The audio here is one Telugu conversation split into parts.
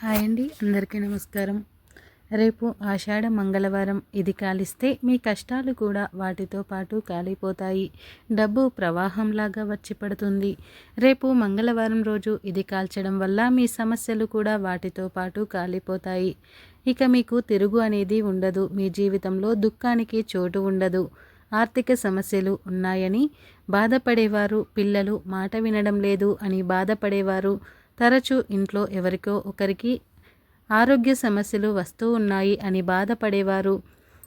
హాయ్ అండి అందరికీ నమస్కారం. రేపు ఆషాఢ మంగళవారం ఇది కాలిస్తే మీ కష్టాలు కూడా వాటితో పాటు కాలిపోతాయి. డబ్బు ప్రవాహంలాగా వచ్చి పడుతుంది. రేపు మంగళవారం రోజు ఇది కాల్చడం వల్ల మీ సమస్యలు కూడా వాటితో పాటు కాలిపోతాయి. ఇక మీకు తిరుగు అనేది ఉండదు. మీ జీవితంలో దుఃఖానికి చోటు ఉండదు. ఆర్థిక సమస్యలు ఉన్నాయని బాధపడేవారు పిల్లలు మాట వినడం లేదు అని బాధపడేవారు తరచూ ఇంట్లో ఎవరికో ఒకరికి ఆరోగ్య సమస్యలు వస్తూ ఉన్నాయి అని బాధపడేవారు.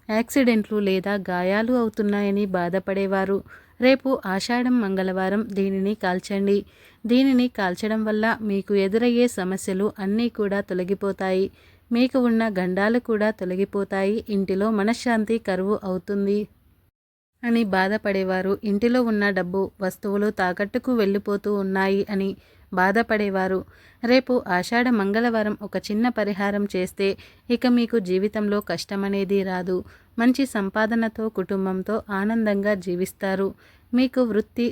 యాక్సిడెంట్లు లేదా గాయాలు అవుతున్నాయని బాధపడేవారు. రేపు ఆషాఢం మంగళవారం దీనిని కాల్చండి. దీనిని కాల్చడం వల్ల మీకు ఎదురయ్యే సమస్యలు అన్నీ కూడా తొలగిపోతాయి. మీకు ఉన్న గండాలు కూడా తొలగిపోతాయి. ఇంటిలో మనశ్శాంతి కరువు అవుతుంది అని బాధపడేవారు. ఇంటిలో ఉన్న డబ్బు వస్తువులు తాకట్టుకు వెళ్ళిపోతూ ఉన్నాయి అని బాధపడేవారు. రేపు ఆషాఢ మంగళవారం ఒక చిన్న పరిహారం చేస్తే ఇక మీకు జీవితంలో కష్టమనేది రాదు. మంచి సంపాదనతో కుటుంబంతో ఆనందంగా జీవిస్తారు. మీకు వృత్తి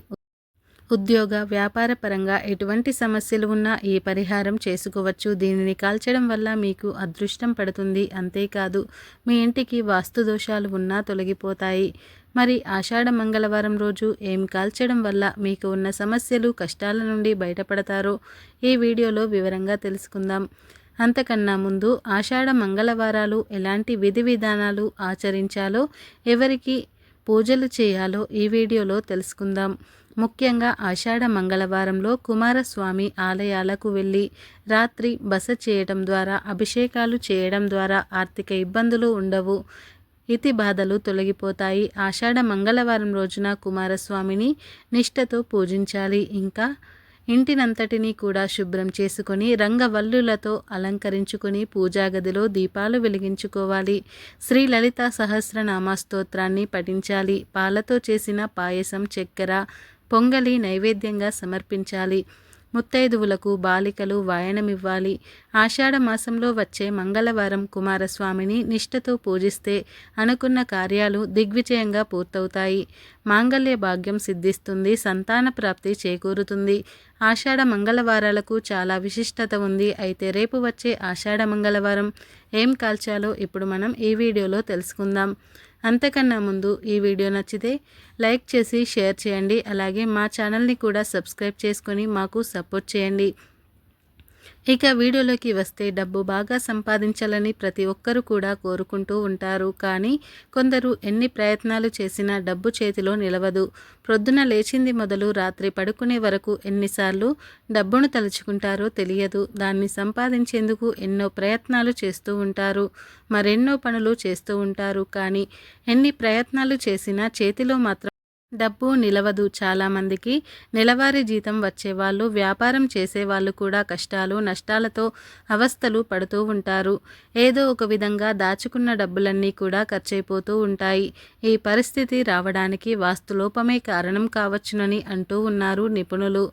ఉద్యోగ వ్యాపార పరంగా ఎటువంటి సమస్యలు ఉన్నా ఈ పరిహారం చేసుకోవచ్చు. దీనిని కాల్చడం వల్ల మీకు అదృష్టం పడుతుంది. అంతేకాదు మీ ఇంటికి వాస్తు దోషాలు ఉన్నా తొలగిపోతాయి. మరి ఆషాఢ మంగళవారం రోజు ఏం కాల్చడం వల్ల మీకు ఉన్న సమస్యలు కష్టాల నుండి బయటపడతారో ఈ వీడియోలో వివరంగా తెలుసుకుందాం. అంతకన్నా ముందు ఆషాఢ మంగళవారాలు ఎలాంటి విధి విధానాలు ఆచరించాలో ఎవరికి పూజలు చేయాలో ఈ వీడియోలో తెలుసుకుందాం. ముఖ్యంగా ఆషాఢ మంగళవారంలో కుమారస్వామి ఆలయాలకు వెళ్ళి రాత్రి బస చేయడం ద్వారా అభిషేకాలు చేయడం ద్వారా ఆర్థిక ఇబ్బందులు ఉండవు. ఇతి బాధలు తొలగిపోతాయి. ఆషాఢ మంగళవారం రోజున కుమారస్వామిని నిష్టతో పూజించాలి. ఇంకా ఇంటినంతటినీ కూడా శుభ్రం చేసుకొని రంగవల్లులతో అలంకరించుకొని పూజాగదిలో దీపాలు వెలిగించుకోవాలి. శ్రీ లలిత సహస్రనామ స్తోత్రాన్ని పఠించాలి. పాలతో చేసిన పాయసం చక్కెర పొంగలి నైవేద్యంగా సమర్పించాలి. ముత్తైదువులకు బాలికలు వాయనమివ్వాలి. ఆషాఢ మాసంలో వచ్చే మంగళవారం కుమారస్వామిని నిష్ఠతో పూజిస్తే అనుకున్న కార్యాలు దిగ్విజయంగా పూర్తవుతాయి. మాంగళ్య భాగ్యం సిద్ధిస్తుంది సంతాన ప్రాప్తి చేకూరుతుంది. ఆషాఢ మంగళవారాలకు చాలా విశిష్టత ఉంది. అయితే రేపు వచ్చే ఆషాఢ మంగళవారం ఏం కాల్చాలో ఇప్పుడు మనం ఈ వీడియోలో తెలుసుకుందాం. అంతకన్నా ముందు ఈ వీడియో నచ్చితే లైక్ చేసి షేర్ చేయండి. అలాగే మా ఛానల్ని కూడా సబ్స్క్రైబ్ చేసుకొని మాకు సపోర్ట్ చేయండి. ఇక వీడియోలోకి వస్తే డబ్బు బాగా సంపాదించాలని ప్రతి ఒక్కరూ కూడా కోరుకుంటూ ఉంటారు. కానీ కొందరు ఎన్ని ప్రయత్నాలు చేసినా డబ్బు చేతిలో నిలవదు. ప్రొద్దున లేచింది మొదలు రాత్రి పడుకునే వరకు ఎన్నిసార్లు డబ్బును తలుచుకుంటారో తెలియదు. దాన్ని సంపాదించేందుకు ఎన్నో ప్రయత్నాలు చేస్తూ ఉంటారు. మరెన్నో పనులు చేస్తూ ఉంటారు. కానీ ఎన్ని ప్రయత్నాలు చేసినా చేతిలో మాత్రం డబ్బు నిలవదు చాలామందికి నెలవారీ జీతం వచ్చేవాళ్ళు వ్యాపారం చేసేవాళ్ళు కూడా కష్టాలు నష్టాలతో అవస్థలు పడుతూ ఉంటారు. ఏదో ఒక విధంగా దాచుకున్న డబ్బులన్నీ కూడా ఖర్చయిపోతూ ఉంటాయి. ఈ పరిస్థితి రావడానికి వాస్తులోపమే కారణం కావచ్చునని అంటూ ఉన్నారు నిపుణులు.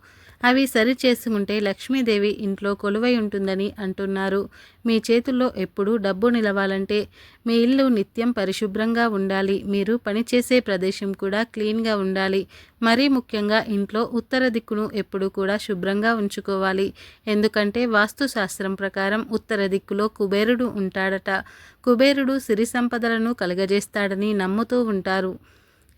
అవి సరి చేసుకుంటే లక్ష్మీదేవి ఇంట్లో కొలువై ఉంటుందని అంటున్నారు. మీ చేతుల్లో ఎప్పుడూ డబ్బు నిలవాలంటే మీ ఇల్లు నిత్యం పరిశుభ్రంగా ఉండాలి. మీరు పనిచేసే ప్రదేశం కూడా క్లీన్గా ఉండాలి. మరీ ముఖ్యంగా ఇంట్లో ఉత్తర దిక్కును ఎప్పుడు కూడా శుభ్రంగా ఉంచుకోవాలి. ఎందుకంటే వాస్తుశాస్త్రం ప్రకారం ఉత్తర దిక్కులో కుబేరుడు ఉంటాడట. కుబేరుడు సిరి సంపదలను కలగజేస్తాడని నమ్ముతూ ఉంటారు.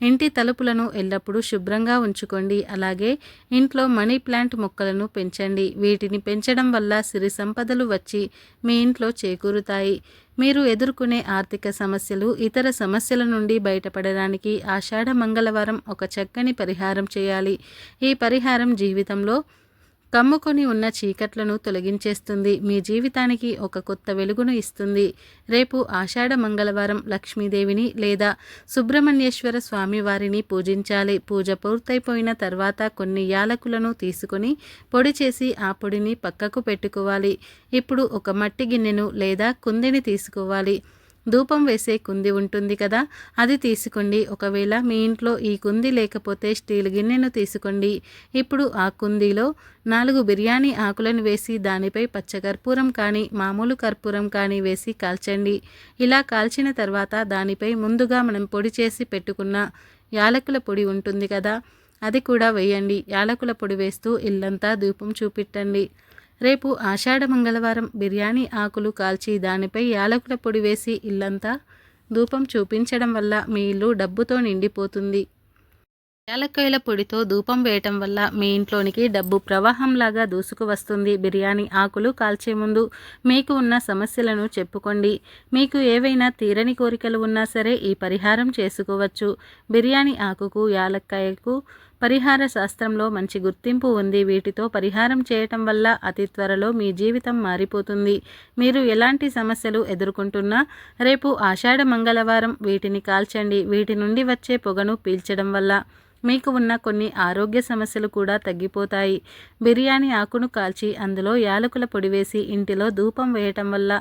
ఇంటి తలుపులను ఎల్లప్పుడూ శుభ్రంగా ఉంచుకోండి. అలాగే ఇంట్లో మనీ ప్లాంట్ మొక్కలను పెంచండి. వీటిని పెంచడం వల్ల సిరి సంపదలు వచ్చి మీ ఇంట్లో చేకూరుతాయి. మీరు ఎదుర్కొనే ఆర్థిక సమస్యలు ఇతర సమస్యల నుండి బయటపడడానికి ఆషాఢ మంగళవారం ఒక చక్కని పరిహారం చేయాలి. ఈ పరిహారం జీవితంలో కమ్ముకొని ఉన్న చీకట్లను తొలగించేస్తుంది. మీ జీవితానికి ఒక కొత్త వెలుగును ఇస్తుంది. రేపు ఆషాఢ మంగళవారం లక్ష్మీదేవిని లేదా సుబ్రహ్మణ్యేశ్వర స్వామి వారిని పూజించాలి. పూజ పూర్తయిపోయిన తర్వాత కొన్ని యాలకులను తీసుకొని పొడి చేసి ఆ పొడిని పక్కకు పెట్టుకోవాలి. ఇప్పుడు ఒక మట్టి గిన్నెను లేదా కుందిని తీసుకోవాలి. ధూపం వేసే కుంది ఉంటుంది కదా అది తీసుకోండి. ఒకవేళ మీ ఇంట్లో ఈ కుంది లేకపోతే స్టీల్ గిన్నెను తీసుకోండి. ఇప్పుడు ఆ కుందిలో నాలుగు బిర్యానీ ఆకులను వేసి దానిపై పచ్చకర్పూరం కానీ మామూలు కర్పూరం కానీ వేసి కాల్చండి. ఇలా కాల్చిన తర్వాత దానిపై ముందుగా మనం పొడి చేసి పెట్టుకున్న యాలకుల పొడి ఉంటుంది కదా అది కూడా వేయండి. యాలకుల పొడి వేస్తూ ఇల్లంతా ధూపం చూపెట్టండి. రేపు ఆషాఢ మంగళవారం బిర్యానీ ఆకులు కాల్చి దానిపై యాలకుల పొడి వేసి ఇల్లంతా ధూపం చూపించడం వల్ల మీ ఇల్లు డబ్బుతో నిండిపోతుంది. యాలక్కాయల పొడితో ధూపం వేయటం వల్ల మీ ఇంట్లోనికి డబ్బు ప్రవాహంలాగా దూసుకు వస్తుంది. బిర్యానీ ఆకులు కాల్చే ముందు మీకు ఉన్న సమస్యలను చెప్పుకోండి. మీకు ఏవైనా తీరని కోరికలు ఉన్నా సరే ఈ పరిహారం చేసుకోవచ్చు. బిర్యానీ ఆకుకు యాలక్కాయకు పరిహార శాస్త్రంలో మంచి గుర్తింపు ఉంది. వీటితో పరిహారం చేయటం వల్ల అతి త్వరలో మీ జీవితం మారిపోతుంది. మీరు ఎలాంటి సమస్యలు ఎదుర్కొంటున్నా రేపు ఆషాఢ మంగళవారం వీటిని కాల్చండి. వీటి నుండి వచ్చే పొగను పీల్చడం వల్ల మీకు ఉన్న కొన్ని ఆరోగ్య సమస్యలు కూడా తగ్గిపోతాయి. బిర్యానీ ఆకును కాల్చి అందులో యాలకుల పొడి వేసి ఇంటిలో ధూపం వేయటం వల్ల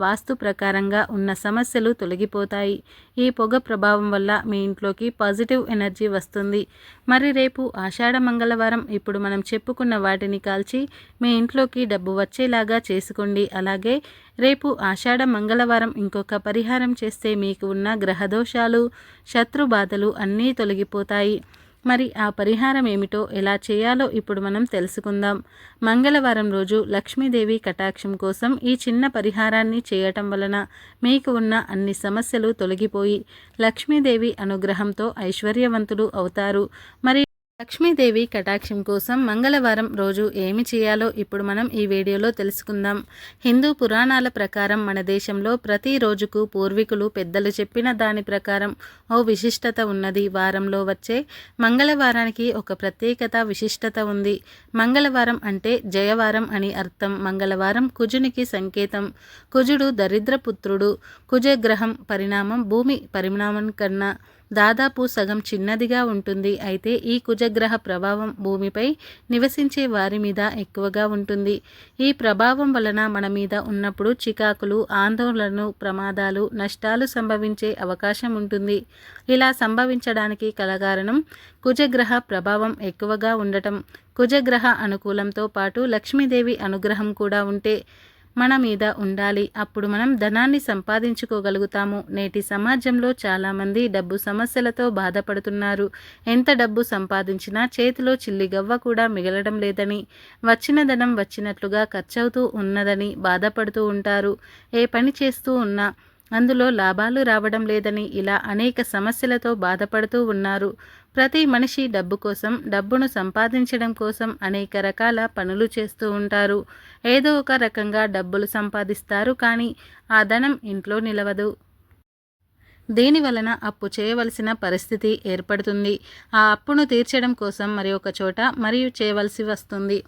వాస్తు ప్రకారంగా ఉన్న సమస్యలు తొలగిపోతాయి. ఈ పొగ ప్రభావం వల్ల మీ ఇంట్లోకి పాజిటివ్ ఎనర్జీ వస్తుంది. మరి రేపు ఆషాఢ మంగళవారం ఇప్పుడు మనం చెప్పుకున్న వాటిని కాల్చి మీ ఇంట్లోకి డబ్బు వచ్చేలాగా చేసుకోండి. అలాగే రేపు ఆషాఢ మంగళవారం ఇంకొక పరిహారం చేస్తే మీకు ఉన్న గ్రహదోషాలు శత్రు బాధలు అన్నీ తొలగిపోతాయి. మరి ఆ పరిహారం ఏమిటో ఎలా చేయాలో ఇప్పుడు మనం తెలుసుకుందాం. మంగళవారం రోజు లక్ష్మీదేవి కటాక్షం కోసం ఈ చిన్న పరిహారాన్ని చేయటం వలన మీకు ఉన్న అన్ని సమస్యలు తొలగిపోయి లక్ష్మీదేవి అనుగ్రహంతో ఐశ్వర్యవంతులు అవుతారు. మరి లక్ష్మీదేవి కటాక్షం కోసం మంగళవారం రోజు ఏమి చేయాలో ఇప్పుడు మనం ఈ వీడియోలో తెలుసుకుందాం. హిందూ పురాణాల ప్రకారం మన దేశంలో ప్రతి రోజుకు పూర్వీకులు పెద్దలు చెప్పిన దాని ప్రకారం ఓ విశిష్టత ఉన్నది. వారంలో వచ్చే మంగళవారానికి ఒక ప్రత్యేకత విశిష్టత ఉంది. మంగళవారం అంటే జయవారం అని అర్థం. మంగళవారం కుజునికి సంకేతం. కుజుడు దరిద్రపుత్రుడు. కుజగ్రహం పరిణామం భూమి పరిణామం కన్నా దాదాపు సగం చిన్నదిగా ఉంటుంది. అయితే ఈ కుజగ్రహ ప్రభావం భూమిపై నివసించే వారి మీద ఎక్కువగా ఉంటుంది. ఈ ప్రభావం వలన మన మీద ఉన్నప్పుడు చికాకులు ఆందోళనలు ప్రమాదాలు నష్టాలు సంభవించే అవకాశం ఉంటుంది. ఇలా సంభవించడానికి కలగారణం కుజగ్రహ ప్రభావం ఎక్కువగా ఉండటం. కుజగ్రహ అనుకూలంతో పాటు లక్ష్మీదేవి అనుగ్రహం కూడా ఉంటే మన మీద ఉండాలి. అప్పుడు మనం ధనాన్ని సంపాదించుకోగలుగుతాము. నేటి సమాజంలో చాలామంది డబ్బు సమస్యలతో బాధపడుతున్నారు. ఎంత డబ్బు సంపాదించినా చేతిలో చిల్లిగవ్వ కూడా మిగలడం లేదని వచ్చిన ధనం వచ్చినట్లుగా ఖర్చవుతూ ఉన్నదని బాధపడుతూ ఉంటారు. ఏ పని చేస్తూ ఉన్నా అందులో లాభాలు రావడం లేదని ఇలా అనేక సమస్యలతో బాధపడుతూ ఉన్నారు. ప్రతి మనిషి డబ్బు కోసం డబ్బును సంపాదించడం కోసం అనేక రకాల పనులు చేస్తూ ఉంటారు. ఏదో ఒక రకంగా డబ్బులు సంపాదిస్తారు కానీ ఆ ధనం ఇంట్లో నిలవదు. దీని వలన అప్పు చేయవలసిన పరిస్థితి ఏర్పడుతుంది. ఆ అప్పును తీర్చడం కోసం మరి ఒక చోట మరియు చేయవలసి వస్తుంది.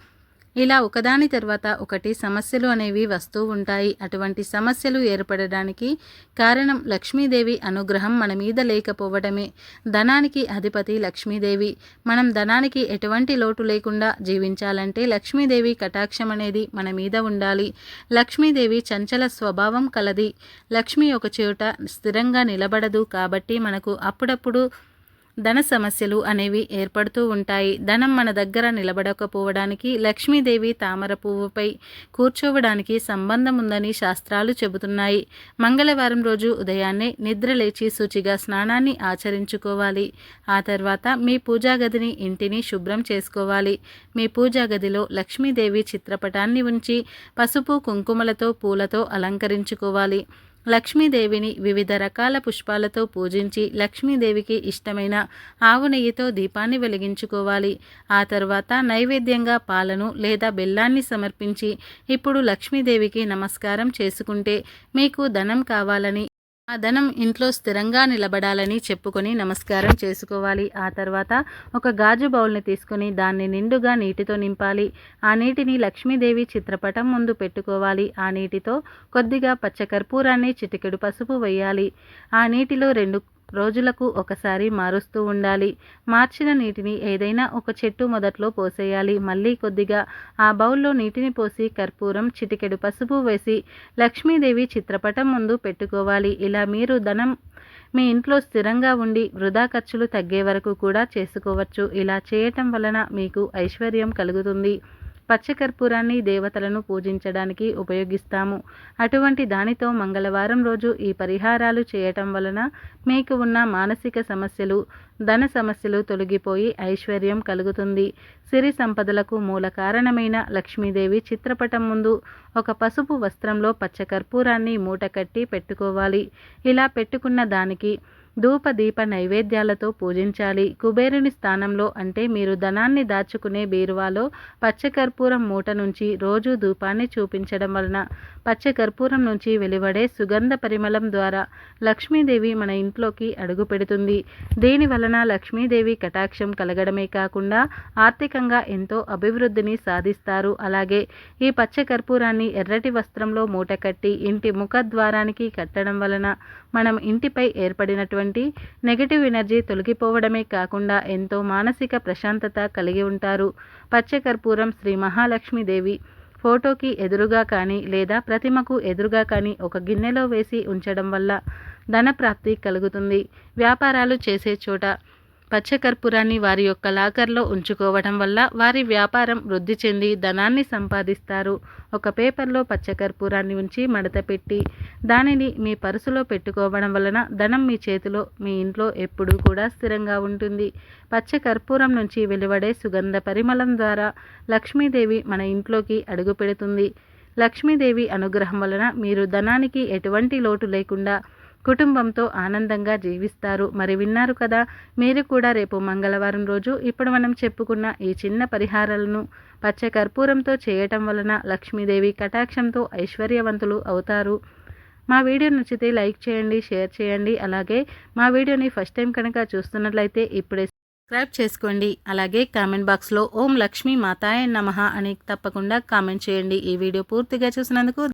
ఇలా ఒకదాని తర్వాత ఒకటి సమస్యలు అనేవి వస్తూ ఉంటాయి. అటువంటి సమస్యలు ఏర్పడడానికి కారణం లక్ష్మీదేవి అనుగ్రహం మన మీద లేకపోవడమే. ధనానికి అధిపతి లక్ష్మీదేవి. మనం ధనానికి ఎటువంటి లోటు లేకుండా జీవించాలంటే లక్ష్మీదేవి కటాక్షం అనేది మన మీద ఉండాలి. లక్ష్మీదేవి చంచల స్వభావం కలది. లక్ష్మి ఒక చోట స్థిరంగా నిలబడదు కాబట్టి మనకు అప్పుడప్పుడు ధన సమస్యలు అనేవి ఏర్పడుతూ ఉంటాయి. ధనం మన దగ్గర నిలబడకపోవడానికి లక్ష్మీదేవి తామర పువ్వుపై కూర్చోవడానికి సంబంధం ఉందని శాస్త్రాలు చెబుతున్నాయి. మంగళవారం రోజు ఉదయాన్నే నిద్ర లేచి శుచిగా స్నానాన్ని ఆచరించుకోవాలి. ఆ తర్వాత మీ పూజా గదిని ఇంటిని శుభ్రం చేసుకోవాలి. మీ పూజా గదిలో లక్ష్మీదేవి చిత్రపటాన్ని ఉంచి పసుపు కుంకుమలతో పూలతో అలంకరించుకోవాలి. లక్ష్మీదేవిని వివిధ రకాల పుష్పాలతో పూజించి లక్ష్మీదేవికి ఇష్టమైన ఆవు నెయ్యితో దీపాన్ని వెలిగించుకోవాలి. ఆ తర్వాత నైవేద్యంగా పాలను లేదా బెల్లాన్ని సమర్పించి ఇప్పుడు లక్ష్మీదేవికి నమస్కారం చేసుకుంటే మీకు ధనం కావాలని ఆ ధనం ఇంట్లో స్థిరంగా నిలబడాలని చెప్పుకొని నమస్కారం చేసుకోవాలి. ఆ తర్వాత ఒక గాజు బౌల్ని తీసుకొని దాన్ని నిండుగా నీటితో నింపాలి. ఆ నీటిని లక్ష్మీదేవి చిత్రపటం ముందు పెట్టుకోవాలి. ఆ నీటితో కొద్దిగా పచ్చకర్పూరాన్ని చిటికెడు పసుపు వేయాలి. ఆ నీటిలో రెండు రోజులకు ఒకసారి మారుస్తూ ఉండాలి. మార్చిన నీటిని ఏదైనా ఒక చెట్టు మొదట్లో పోసేయాలి. మళ్ళీ కొద్దిగా ఆ బౌల్లో నీటిని పోసి కర్పూరం చిటికెడు పసుపు వేసి లక్ష్మీదేవి చిత్రపటం ముందు పెట్టుకోవాలి. ఇలా మీరు ధనం మీ ఇంట్లో స్థిరంగా ఉండి వృధా ఖర్చులు తగ్గే వరకు కూడా చేసుకోవచ్చు. ఇలా చేయటం వలన మీకు ఐశ్వర్యం కలుగుతుంది. పచ్చకర్పూరాన్ని దేవతలను పూజించడానికి ఉపయోగిస్తాము. అటువంటి దానితో మంగళవారం రోజు ఈ పరిహారాలు చేయటం వలన మీకు ఉన్న మానసిక సమస్యలు ధన సమస్యలు తొలగిపోయి ఐశ్వర్యం కలుగుతుంది. సిరి సంపదలకు మూల కారణమైన లక్ష్మీదేవి చిత్రపటం ముందు ఒక పసుపు వస్త్రంలో పచ్చకర్పూరాన్ని మూట కట్టి పెట్టుకోవాలి. ఇలా పెట్టుకున్న దానికి ధూప దీప నైవేద్యాలతో పూజించాలి. కుబేరుని స్థానంలో అంటే మీరు ధనాన్ని దాచుకునే బీరువాలో పచ్చకర్పూరం మూట నుంచి రోజు ధూపాన్ని చూపించడం వలన పచ్చకర్పూరం నుంచి వెలువడే సుగంధ పరిమళం ద్వారా లక్ష్మీదేవి మన ఇంట్లోకి అడుగు పెడుతుంది. దీని వలన లక్ష్మీదేవి కటాక్షం కలగడమే కాకుండా ఆర్థికంగా ఎంతో అభివృద్ధిని సాధిస్తారు. అలాగే ఈ పచ్చకర్పూరాన్ని ఎర్రటి వస్త్రంలో మూట కట్టి ఇంటి ముఖద్వారానికి కట్టడం వలన మనం ఇంటిపై ఏర్పడినటువంటి నెగటివ్ ఎనర్జీ తొలగిపోవడమే కాకుండా ఎంతో మానసిక ప్రశాంతత కలిగి ఉంటారు. పచ్చకర్పూరం శ్రీ మహాలక్ష్మీదేవి ఫోటోకి ఎదురుగా కానీ లేదా ప్రతిమకు ఎదురుగా కానీ ఒక గిన్నెలో వేసి ఉంచడం వల్ల ధనప్రాప్తి కలుగుతుంది. వ్యాపారాలు చేసే చోట పచ్చకర్పూరాన్ని వారి యొక్క లాకర్లో ఉంచుకోవడం వల్ల వారి వ్యాపారం వృద్ధి చెంది ధనాన్ని సంపాదిస్తారు. ఒక పేపర్లో పచ్చకర్పూరాన్ని ఉంచి మడత పెట్టి దానిని మీ పరుసులో పెట్టుకోవడం వలన ధనం మీ చేతిలో మీ ఇంట్లో ఎప్పుడూ కూడా స్థిరంగా ఉంటుంది. పచ్చకర్పూరం నుంచి వెలువడే సుగంధ పరిమళం ద్వారా లక్ష్మీదేవి మన ఇంట్లోకి అడుగు పెడుతుంది. లక్ష్మీదేవి అనుగ్రహం వలన మీరు ధనానికి ఎటువంటి లోటు లేకుండా కుటుంబంతో ఆనందంగా జీవిస్తారు. మరి విన్నారు కదా? మీరు కూడా రేపు మంగళవారం రోజు ఇప్పుడు మనం చెప్పుకున్న ఈ చిన్న పరిహారాలను పచ్చ కర్పూరంతో చేయటం వలన లక్ష్మీదేవి కటాక్షంతో ఐశ్వర్యవంతులు అవుతారు. మా వీడియో నచ్చితే లైక్ చేయండి షేర్ చేయండి. అలాగే మా వీడియోని ఫస్ట్ టైం కనుక చూస్తున్నట్లయితే ఇప్పుడే సబ్స్క్రైబ్ చేసుకోండి. అలాగే కామెంట్ బాక్స్లో ఓం లక్ష్మీ మాతాయ నమ అని తప్పకుండా కామెంట్ చేయండి. ఈ వీడియో పూర్తిగా చూసినందుకు